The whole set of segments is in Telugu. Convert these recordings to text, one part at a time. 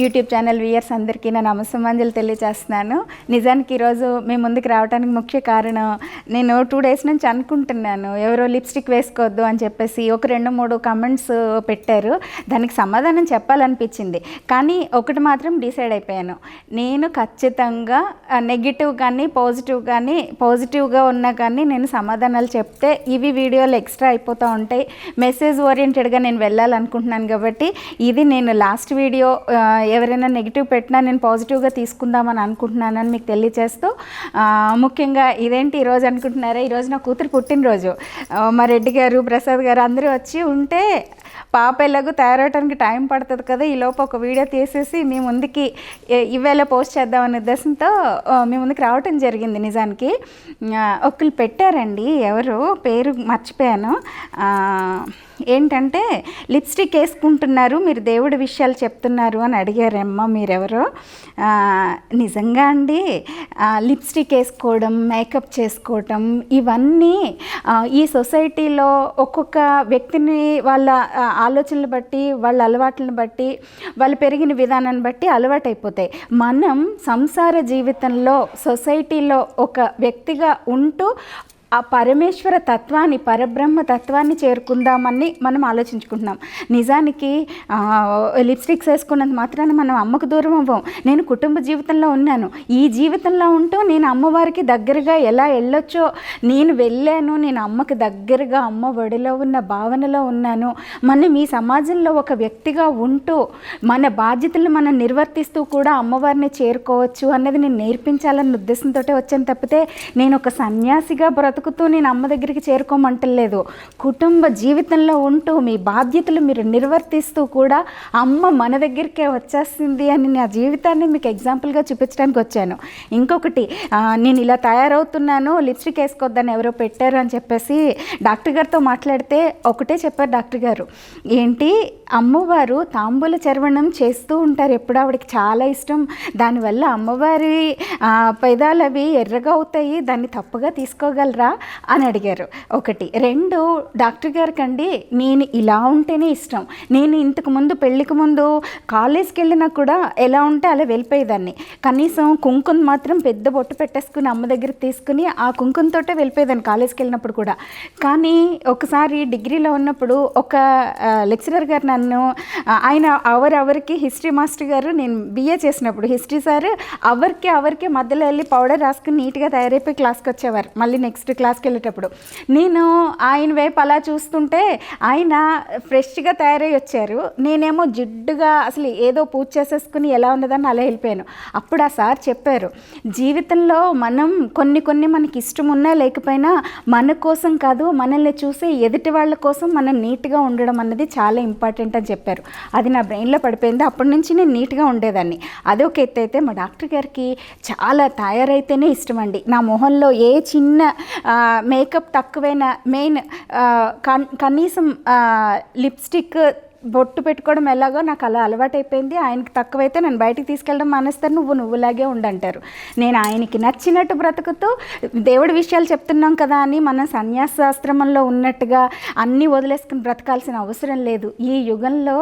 యూట్యూబ్ ఛానల్ వ్యూయర్స్ అందరికీ నా నమస్సమాంజలు తెలియజేస్తున్నాను. నిజానికి ఈరోజు మీ ముందుకు రావడానికి ముఖ్య కారణం నేను టూ డేస్ నుంచి అనుకుంటున్నాను ఎవరో లిప్స్టిక్ వేసుకోవద్దు అని చెప్పేసి ఒక రెండు మూడు కమెంట్స్ పెట్టారు. దానికి సమాధానం చెప్పాలనిపించింది. కానీ ఒకటి మాత్రం డిసైడ్ అయిపోయాను. నేను ఖచ్చితంగా నెగిటివ్ కానీ పాజిటివ్ కానీ పాజిటివ్గా ఉన్నా కానీ నేను సమాధానాలు చెప్తే ఇవి వీడియోలు ఎక్స్ట్రా అయిపోతూ ఉంటాయి. మెసేజ్ ఓరియంటెడ్గా నేను వెళ్ళాలనుకుంటున్నాను కాబట్టి ఇది నేను లాస్ట్ వీడియో ఎవరైనా నెగిటివ్ పెట్టినా నేను పాజిటివ్గా తీసుకుందామని అనుకుంటున్నానని మీకు తెలియచేస్తూ ముఖ్యంగా ఇదేంటి ఈరోజు అనుకుంటున్నారా? ఈరోజు నా కూతురు పుట్టినరోజు. మా రెడ్డి గారు ప్రసాద్ గారు అందరూ వచ్చి ఉంటే పాప ఎలాగో తయారవడానికి టైం పడుతుంది కదా ఈ లోపు ఒక వీడియో తీసేసి మీ ముందుకి ఇవేళ పోస్ట్ చేద్దామనే ఉద్దేశంతో మీ ముందుకు రావటం జరిగింది నిజానికి. ఒకళ్ళు పెట్టారండి ఎవరు? పేరు మర్చిపోయాను. ఏంటంటే లిప్స్టిక్ వేసుకుంటున్నారు మీరు దేవుడి విషయాలు చెప్తున్నారు అని అడిగారమ్మ మీరెవరో. నిజంగా అండి లిప్స్టిక్ వేసుకోవడం మేకప్ చేసుకోవటం ఇవన్నీ ఈ సొసైటీలో ఒక్కొక్క వ్యక్తిని వాళ్ళ ఆలోచనలు బట్టి వాళ్ళ అలవాట్లను బట్టి వాళ్ళు పెరిగిన విధానాన్ని బట్టి అలవాటైపోతాయి. మనం సంసార జీవితంలో సొసైటీలో ఒక వ్యక్తిగా ఉంటూ ఆ పరమేశ్వర తత్వాన్ని పరబ్రహ్మ తత్వాన్ని చేరుకుందామని మనం ఆలోచించుకుంటున్నాం. నిజానికి లిప్స్టిక్స్ వేసుకున్నంత మాత్రాన మనం అమ్మకు దూరం అవ్వం. నేను కుటుంబ జీవితంలో ఉన్నాను. ఈ జీవితంలో ఉంటూ నేను అమ్మవారికి దగ్గరగా ఎలా వెళ్ళొచ్చో నేను వెళ్ళాను నేను అమ్మకి దగ్గరగా అమ్మ ఒడిలో ఉన్న భావనలో ఉన్నాను. మనం ఈ సమాజంలో ఒక వ్యక్తిగా ఉంటూ మన బాధ్యతలు మనం నిర్వర్తిస్తూ కూడా అమ్మవారిని చేరుకోవచ్చు అన్నది నేను నేర్పించాలన్న ఉద్దేశంతో వచ్చాను తప్పితే నేను ఒక సన్యాసిగా బ్రతుకుతూ నేను అమ్మ దగ్గరికి చేరుకోమంటలేదు. కుటుంబ జీవితంలో ఉంటూ మీ బాధ్యతలు మీరు నిర్వర్తిస్తూ కూడా అమ్మ మన దగ్గరికే వచ్చేస్తుంది అని నా జీవితాన్ని మీకు ఎగ్జాంపుల్గా చూపించడానికి వచ్చాను. ఇంకొకటి నేను ఇలా తయారవుతున్నాను లిప్స్టిక్ వేసుకోవద్దని ఎవరో పెట్టారు అని చెప్పేసి డాక్టర్ గారితో మాట్లాడితే ఒకటే చెప్పారు డాక్టర్ గారు. ఏంటి? అమ్మవారు తాంబూల చర్వణం చేస్తూ ఉంటారు. ఎప్పుడు ఆవిడకి చాలా ఇష్టం. దానివల్ల అమ్మవారి పెదాలు అవి ఎర్రగా అవుతాయి. దాన్ని తప్పుగా తీసుకోగలరా? అని అడిగారు. ఒకటి. రెండు డాక్టర్ గారికండి నేను ఇలా ఉంటేనే ఇష్టం. నేను ఇంతకు ముందు పెళ్ళికి ముందు కాలేజ్కి వెళ్ళినా కూడా ఎలా ఉంటే అలా వెళ్ళిపోయేదాన్ని. కనీసం కుంకుమ మాత్రం పెద్ద బొట్టు పెట్టేసుకుని అమ్మ దగ్గర తీసుకుని ఆ కుంకుమతోటే వెళ్ళిపోయేదాన్ని కాలేజ్కి వెళ్ళినప్పుడు కూడా. కానీ ఒకసారి డిగ్రీలో ఉన్నప్పుడు ఒక లెక్చరర్ గారు నన్ను ఆయన అవర్ అవర్కి హిస్టరీ మాస్టర్ గారు నేను బిఏ చేసినప్పుడు హిస్టరీ సార్ అవర్కి అవర్కి మధ్యలో వెళ్ళి పౌడర్ రాసుకుని నీట్గా తయారైపోయి క్లాస్కి వచ్చేవారు. మళ్ళీ నెక్స్ట్ క్లాస్కి వెళ్ళేటప్పుడు నేను ఆయన వైపు అలా చూస్తుంటే ఆయన ఫ్రెష్గా తయారై వచ్చారు. నేనేమో జిడ్డుగా అసలు ఏదో పూజ చేసేసుకుని ఎలా ఉన్నదని అలా వెళ్ళిపోయాను. అప్పుడు ఆ సార్ చెప్పారు జీవితంలో మనం కొన్ని కొన్ని మనకి ఇష్టం ఉన్నా లేకపోయినా మన కోసం కాదు మనల్ని చూసే ఎదుటి వాళ్ళ కోసం మనం నీట్గా ఉండడం అన్నది చాలా ఇంపార్టెంట్ అని చెప్పారు. అది నా బ్రెయిన్లో పడిపోయింది. అప్పటి నుంచి నేను నీట్గా ఉండేదాన్ని. అదే ఒక ఎత్తు అయితే మా డాక్టర్ గారికి చాలా తయారైతేనే ఇష్టం అండి. నా మొహంలో ఏ చిన్న మేకప్ తక్కువైనా మెయిన్ ఆ, కన్ కనీసం ఆ, లిప్స్టిక్ బొట్టు పెట్టుకోవడం ఎలాగో నాకు అలా అలవాటైపోయింది. ఆయనకి తక్కువైతే నన్ను బయటికి తీసుకెళ్ళడం మానేస్తారు. నువ్వు నువ్వులాగే ఉండంటారు. నేను ఆయనకి నచ్చినట్టు బ్రతుకుతూ దేవుడి విషయాలు చెప్తున్నాం కదా అని మనం సన్యాసాశ్రమంలో ఉన్నట్టుగా అన్నీ వదిలేసుకుని బ్రతకాల్సిన అవసరం లేదు. ఈ యుగంలో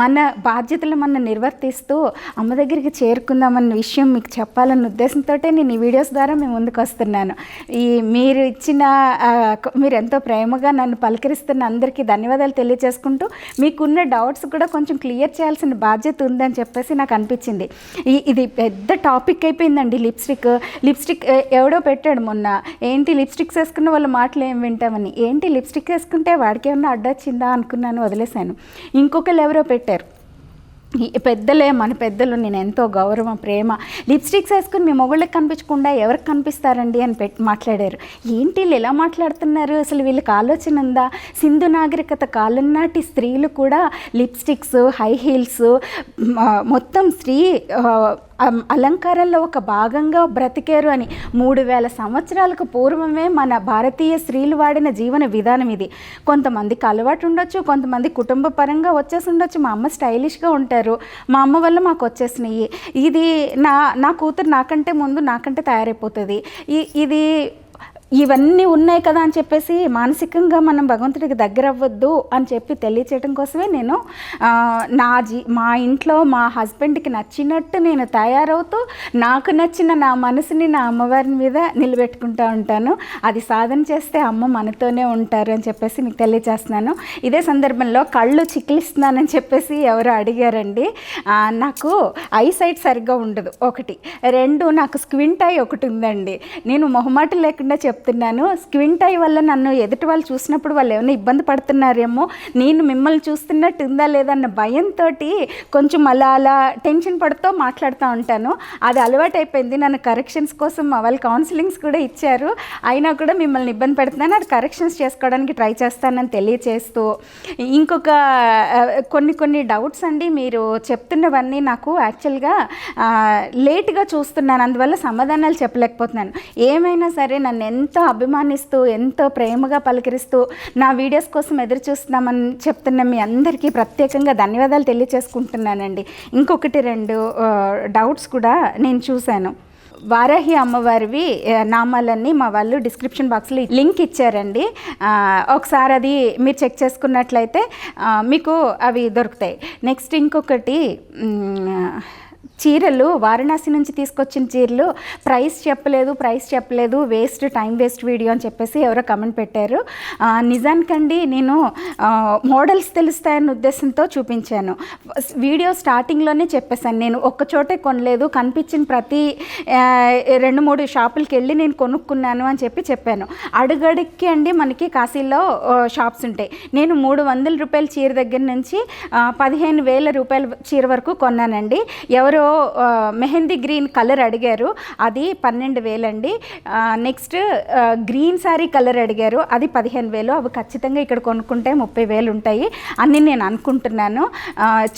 మన బాధ్యతలు మనం నిర్వర్తిస్తూ అమ్మ దగ్గరికి చేరుకుందామన్న విషయం మీకు చెప్పాలన్న ఉద్దేశంతో నేను ఈ వీడియోస్ ద్వారా మేము ముందుకు వస్తున్నాను. ఈ మీరు ఇచ్చిన మీరు ఎంతో ప్రేమగా నన్ను పలకరిస్తున్న అందరికీ ధన్యవాదాలు తెలియజేసుకుంటూ మీకున్న డౌట్స్ కూడా కొంచెం క్లియర్ చేయాల్సిన బాధ్యత ఉందని చెప్పేసి నాకు అనిపించింది. ఇది పెద్ద టాపిక్ అయిపోయిందండి లిప్స్టిక్ లిప్స్టిక్ ఎవడో పెట్టాడు మొన్న. ఏంటి లిప్స్టిక్స్ వేసుకున్న వాళ్ళ మాటలు ఏం వింటామని. ఏంటి లిప్స్టిక్ వేసుకుంటే వాడికి ఏమన్నా అడ్డొచ్చిందా అనుకున్నాను వదిలేశాను. ఇంకొకరు ఎవరో పెట్టారు. పెద్దలే మన పెద్దలు నేను ఎంతో గౌరవం ప్రేమ. లిప్స్టిక్స్ వేసుకుని మీ మొగుళ్ళకి కనిపించకుండా ఎవరికి కనిపిస్తారండి అని పెట్టి మాట్లాడారు. ఏంటి వీళ్ళు ఎలా మాట్లాడుతున్నారు? అసలు వీళ్ళకి ఆలోచన ఉందా? సింధు నాగరికత కాలం నాటి స్త్రీలు కూడా లిప్స్టిక్స్ హై హీల్స్ మొత్తం స్త్రీ అలంకారంలో అలంకారాల్లో ఒక భాగంగా బ్రతికారు అని మూడు వేల సంవత్సరాలకు పూర్వమే మన భారతీయ స్త్రీలు వాడిన జీవన విధానం ఇది. కొంతమందికి అలవాటు ఉండొచ్చు కొంతమంది కుటుంబ పరంగా వచ్చేసి ఉండొచ్చు. మా అమ్మ స్టైలిష్గా ఉంటారు. మా అమ్మ వల్ల మాకు వచ్చేసినాయి. ఇది నా నా కూతురు నాకంటే ముందు నాకంటే తయారైపోతుంది. ఈ ఇది ఇవన్నీ ఉన్నాయి కదా అని చెప్పేసి మానసికంగా మనం భగవంతుడికి దగ్గర అవ్వద్దు అని చెప్పి తెలియచేయడం కోసమే నేను నా జీ మా ఇంట్లో మా హస్బెండ్కి నచ్చినట్టు నేను తయారవుతూ నాకు నచ్చిన నా మనసుని నా అమ్మవారి మీద నిలబెట్టుకుంటూ ఉంటాను. అది సాధన చేస్తే అమ్మ మనతోనే ఉంటారు అని చెప్పేసి మీకు తెలియజేస్తున్నాను ఇదే సందర్భంలో కళ్ళు చిక్లిస్తున్నానని చెప్పేసి ఎవరో అడిగారండి. నాకు ఐ సైట్ సరిగ్గా ఉండదు. ఒకటి. రెండు నాకు స్క్వింట్ ఐ ఒకటి ఉందండి. నేను మొహమాట లేకుండా చెప్తున్నాను. స్క్వింట్ ఐ వల్ల నన్ను ఎదుటి వాళ్ళు చూసినప్పుడు వాళ్ళు ఏమైనా ఇబ్బంది పడుతున్నారేమో నేను మిమ్మల్ని చూస్తున్నట్టు ఉందా లేదా భయంతో కొంచెం అలా అలా టెన్షన్ పడుతూ మాట్లాడుతూ ఉంటాను. అది అలవాటు అయిపోయింది నన్ను కరెక్షన్స్ కోసం మా వాళ్ళు కౌన్సిలింగ్స్ కూడా ఇచ్చారు. అయినా కూడా మిమ్మల్ని ఇబ్బంది పెడుతున్నాను. అది కరెక్షన్స్ చేసుకోవడానికి ట్రై చేస్తానని తెలియచేస్తూ. ఇంకొక కొన్ని కొన్ని డౌట్స్ అండి. మీరు చెప్తున్నవన్నీ నాకు యాక్చువల్గా లేట్గా చూస్తున్నాను. అందువల్ల సమాధానాలు చెప్పలేకపోతున్నాను. ఏమైనా సరే నన్ను ఎంత ఎంతో అభిమానిస్తూ ఎంతో ప్రేమగా పలకరిస్తూ నా వీడియోస్ కోసం ఎదురు చూస్తున్నామని చెప్తున్న మీ అందరికీ ప్రత్యేకంగా ధన్యవాదాలు తెలియచేసుకుంటున్నానండి. ఇంకొకటి రెండు డౌట్స్ కూడా నేను చూశాను. వారాహి అమ్మవారివి నామాలన్నీ మా వాళ్ళు డిస్క్రిప్షన్ బాక్స్లో లింక్ ఇచ్చారండి. ఒకసారి అది మీరు చెక్ చేసుకున్నట్లయితే మీకు అవి దొరుకుతాయి. నెక్స్ట్ ఇంకొకటి చీరలు వారణాసి నుంచి తీసుకొచ్చిన చీరలు ప్రైస్ చెప్పలేదు ప్రైస్ చెప్పలేదు వేస్ట్ టైం వేస్ట్ వీడియో అని చెప్పేసి ఎవరో కమెంట్ పెట్టారు. నిజానికండి నేను మోడల్స్ తెలుస్తాయన్న ఉద్దేశంతో చూపించాను. వీడియో స్టార్టింగ్లోనే చెప్పేశాను నేను. ఒక్క చోటే కొనలేదు. కనిపించిన ప్రతి రెండు మూడు షాపులకి వెళ్ళి నేను కొనుక్కున్నాను అని చెప్పి చెప్పాను. అడుగడుక్కి అండి మనకి కాశీలో షాప్స్ ఉంటాయి. నేను మూడు వందల రూపాయల చీర దగ్గర నుంచి పదిహేను వేల రూపాయల చీర వరకు కొన్నానండి. ఎవరో మెహందీ గ్రీన్ కలర్ అడిగారు. అది పన్నెండు వేలండి. నెక్స్ట్ గ్రీన్ శారీ కలర్ అడిగారు. అది పదిహేను వేలు. అవి ఖచ్చితంగా ఇక్కడ కొనుక్కుంటే ముప్పై వేలు ఉంటాయి అని నేను అనుకుంటున్నాను.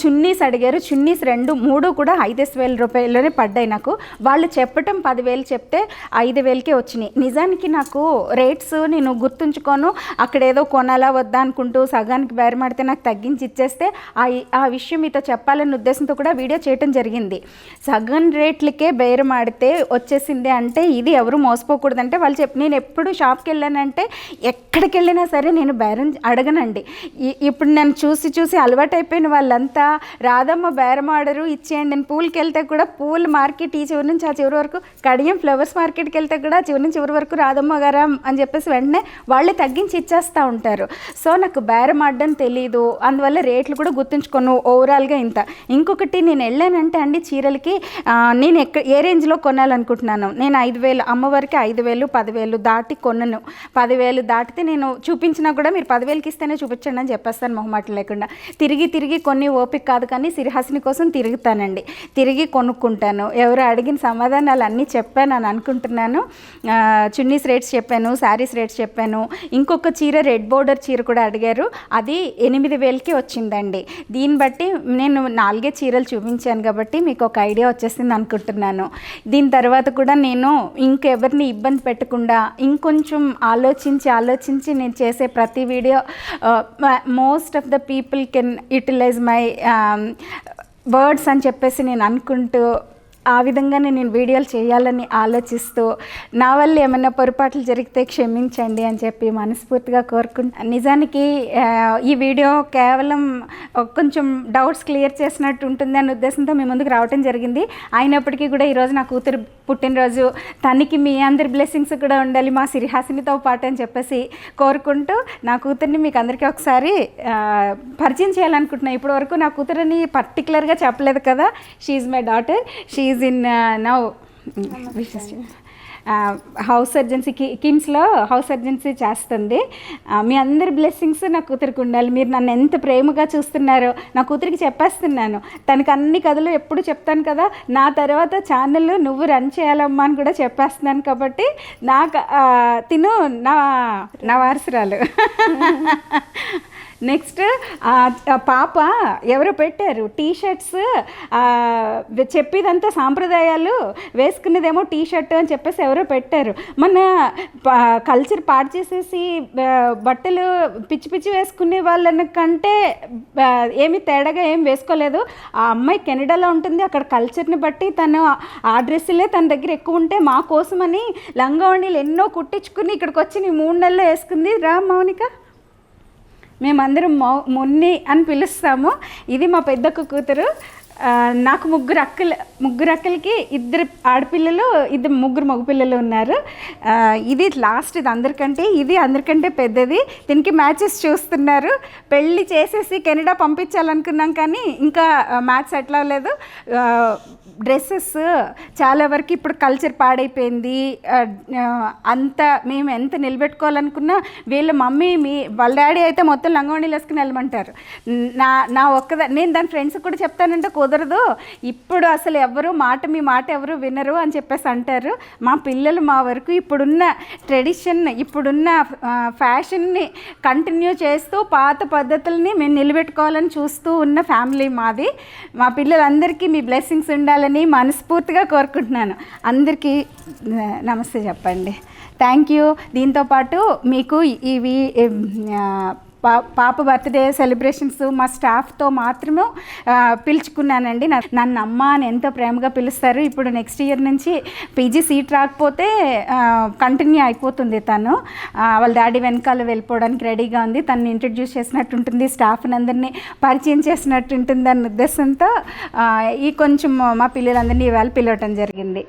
చున్నీస్ అడిగారు. చున్నీస్ రెండు మూడు కూడా ఐదేసి వేల రూపాయలనే పడ్డాయి నాకు. వాళ్ళు చెప్పటం పదివేలు చెప్తే ఐదు వేలకే వచ్చినాయి. నిజానికి నాకు రేట్స్ నేను గుర్తుంచుకోను. అక్కడ ఏదో కొనాలా వద్దా అనుకుంటూ సగానికి బేరమాడితే నాకు తగ్గించి ఇచ్చేస్తే ఆ ఆ విషయం మీతో చెప్పాలన్న ఉద్దేశంతో కూడా వీడియో చేయటం జరిగింది. సగం రేట్లకే బేరమాడితే వచ్చేసింది అంటే ఇది ఎవరు మోసపోకూడదంటే వాళ్ళు చెప్పి నేను ఎప్పుడు షాప్కి వెళ్ళానంటే ఎక్కడికి వెళ్ళినా సరే నేను బేరం అడగనండి. ఇప్పుడు నన్ను చూసి చూసి అలవాటైపోయిన వాళ్ళంతా రాధమ్మ బేరమాడరు ఇచ్చేయండి నేను పూలకి వెళ్తే కూడా పూల మార్కెట్ ఈ చివరి నుంచి ఆ చివరి వరకు కడియం ఫ్లవర్స్ మార్కెట్కి వెళ్తే కూడా చివరి నుంచి చివరి వరకు రాధమ్మ గారా అని చెప్పేసి వెంటనే వాళ్ళే తగ్గించి ఇచ్చేస్తూ ఉంటారు. సో నాకు బేరం ఆడడం తెలీదు అందువల్ల రేట్లు కూడా గుర్తుంచుకోను ఓవరాల్గా ఇంత. ఇంకొకటి నేను వెళ్ళానంటే అండి చీరలకి నేను ఎక్క ఏ రేంజ్లో కొనాలనుకుంటున్నాను నేను ఐదు వేలు అమ్మవారికి ఐదు వేలు పదివేలు దాటి కొనను. పదివేలు దాటితే నేను చూపించినా కూడా మీరు పదివేలకి ఇస్తేనే చూపించండి అని చెప్పేస్తాను మొహమాట లేకుండా. తిరిగి తిరిగి కొన్ని ఓపిక కాదు కానీ సిరిహాసిని కోసం తిరుగుతానండి. తిరిగి కొనుక్కుంటాను. ఎవరు అడిగిన సమాధానాలు అన్నీ చెప్పాను అని అనుకుంటున్నాను. చున్నీస్ రేట్స్ చెప్పాను శారీస్ రేట్స్ చెప్పాను. ఇంకొక చీర రెడ్ బోర్డర్ చీర కూడా అడిగారు. అది ఎనిమిది వేలకి వచ్చిందండి. దీన్ని బట్టి నేను నాలుగే చీరలు చూపించాను కాబట్టి మీకు ఒక ఐడియా వచ్చేసింది అనుకుంటున్నాను. దీని తర్వాత కూడా నేను ఇంకెవరిని ఇబ్బంది పెట్టకుండా ఇంకొంచెం ఆలోచించి ఆలోచించి నేను చేసే ప్రతి video most of the people can utilize my words అని చెప్పేసి నేను అనుకుంటూ ఆ విధంగానే నేను వీడియోలు చేయాలని ఆలోచిస్తూ నా వల్ల ఏమైనా పొరపాట్లు జరిగితే క్షమించండి అని చెప్పి మనస్ఫూర్తిగా కోరుకుంటా. నిజానికి ఈ వీడియో కేవలం కొంచెం డౌట్స్ క్లియర్ చేసినట్టు ఉంటుంది అనే ఉద్దేశంతో మీ ముందుకు రావటం జరిగింది. అయినప్పటికీ కూడా ఈరోజు నా కూతురు పుట్టినరోజు. తనకి మీ అందరి బ్లెస్సింగ్స్ కూడా ఉండాలి మా సిరిహాసినితో పాటు అని చెప్పేసి కోరుకుంటూ నా కూతుర్ని మీకు అందరికీ ఒకసారి పరిచయం చేయాలనుకుంటున్నాను ఇప్పటివరకు నా కూతురని పర్టికులర్గా చెప్పలేదు కదా. She my daughter is in now house surgency కి కిమ్స్లో హౌస్ సర్జెన్సీ చేస్తుంది. Uh, మీ అందరి బ్లెస్సింగ్స్ నా కూతురికి ఉండాలి. మీరు నన్ను ఎంత ప్రేమగా చూస్తున్నారో నా కూతురికి చెప్పేస్తున్నాను. తనకు అన్ని కథలు ఎప్పుడు చెప్తాను కదా నా తర్వాత ఛానల్ నువ్వు రన్ చేయాలమ్మా అని కూడా చెప్పేస్తున్నాను కాబట్టి నాకు uh, తిను నా నా వారసురాలు. నెక్స్ట్ పాప ఎవరు పెట్టారు? టీ షర్ట్స్ చెప్పేదంతా సాంప్రదాయాలు వేసుకునేదేమో టీ షర్ట్ అని చెప్పేసి ఎవరో పెట్టారు. మన కల్చర్ పాడు చేసేసి బట్టలు పిచ్చి పిచ్చి వేసుకునే వాళ్ళని కంటే ఏమి తేడాగా ఏం వేసుకోలేదు. ఆ అమ్మాయి కెనడాలో ఉంటుంది. అక్కడ కల్చర్ని బట్టి తను ఆ డ్రెస్సులే తన దగ్గర ఎక్కువ ఉంటే మా కోసమని లంగావణీలు ఎన్నో కుట్టించుకుని ఇక్కడికి వచ్చి నీ మూడు నెలలు వేసుకుంది. రా మౌనిక. మేమందరం మౌ మున్ని అని పిలుస్తాము. ఇది మా పెద్దక్క కూతురు. నాకు ముగ్గురు అక్కలు ముగ్గురు అక్కలకి ఇద్దరు ఆడపిల్లలు ఇద్దరు ముగ్గురు మగపిల్లలు ఉన్నారు. ఇది లాస్ట్ ఇది అందరికంటే ఇది అందరికంటే పెద్దది. దీనికి మ్యాచెస్ చూస్తున్నారు. పెళ్ళి చేసేసి కెనడా పంపించాలనుకున్నాం కానీ ఇంకా మ్యాచ్ సెటిల్ అవ్వలేదు. డ్రెస్సెస్ చాలా వరకు ఇప్పుడు కల్చర్ పాడైపోయింది. అంత మేము ఎంత నిలబెట్టుకోవాలనుకున్నా వీళ్ళ మమ్మీ మీ వాళ్ళ డాడీ అయితే మొత్తం లంగోణీలు వేసుకుని వెళ్ళమంటారు. నా నా ఒక్కదా నేను దాని ఫ్రెండ్స్ కూడా చెప్తానంటే కుదరదు. ఇప్పుడు అసలు ఎవరు మాట మీ మాట ఎవరు వినరు అని చెప్పేసి అంటారు. మా పిల్లలు మా వరకు ఇప్పుడున్న ట్రెడిషన్ ఇప్పుడున్న ఫ్యాషన్ని కంటిన్యూ చేస్తూ పాత పద్ధతుల్ని మేము నిలబెట్టుకోవాలని చూస్తూ ఉన్న ఫ్యామిలీ మాది. మా పిల్లలందరికీ మీ బ్లెస్సింగ్స్ ఉండాలని మనస్ఫూర్తిగా కోరుకుంటున్నాను. అందరికీ నమస్తే చెప్పండి. Thank you. దీంతోపాటు మీకు ఇవి పా పాప బర్త్డే సెలబ్రేషన్స్ మా స్టాఫ్తో మాత్రమే పిలుచుకున్నానండి. నా- నన్ను అమ్మ అని ఎంతో ప్రేమగా పిలుస్తారు. ఇప్పుడు నెక్స్ట్ ఇయర్ నుంచి పీజీ సీట్ రాకపోతే కంటిన్యూ అయిపోతుంది తను. వాళ్ళ డాడీ వెనకాల వెళ్ళిపోవడానికి రెడీగా ఉంది. తను ఇంట్రడ్యూస్ చేసినట్టు ఉంటుంది స్టాఫ్ని అందరినీ పరిచయం చేసినట్టు ఉంటుంది అన్న ఉద్దేశంతో ఈ కొంచెం మా పిల్లలందరినీ ఇవాళ పిలవటం జరిగింది.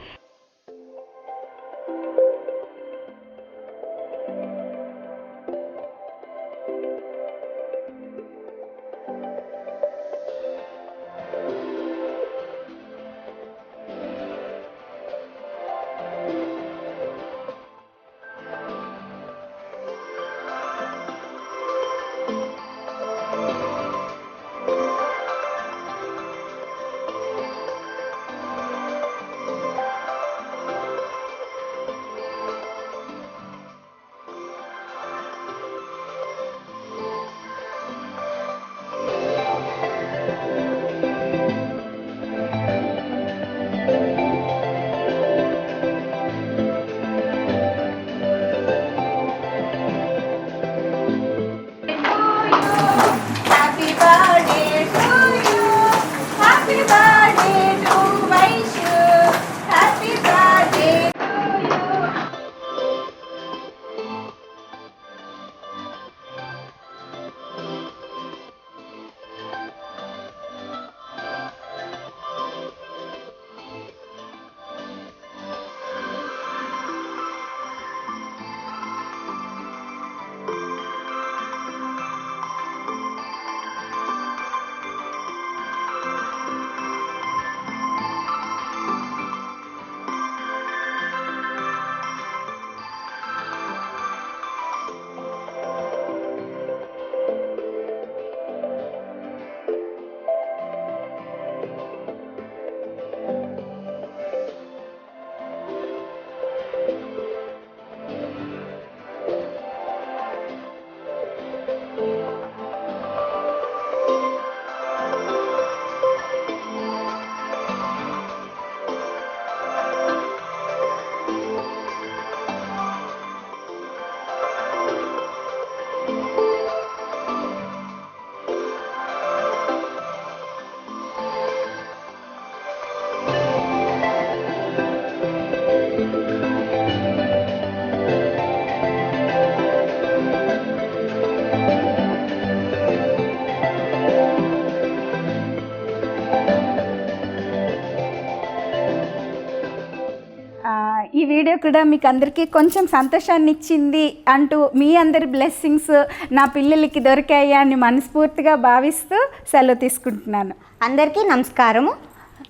కూడా మీకు అందరికీ కొంచెం సంతోషాన్ని ఇచ్చింది అంటూ మీ అందరి బ్లెస్సింగ్స్ నా పిల్లలకి దొరికాయి అని మనస్ఫూర్తిగా భావిస్తూ సెలవు తీసుకుంటున్నాను. అందరికీ నమస్కారము.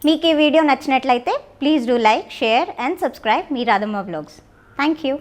మీకు ఈ వీడియో నచ్చినట్లయితే please do like share and subscribe me Radhamma blogs thank you.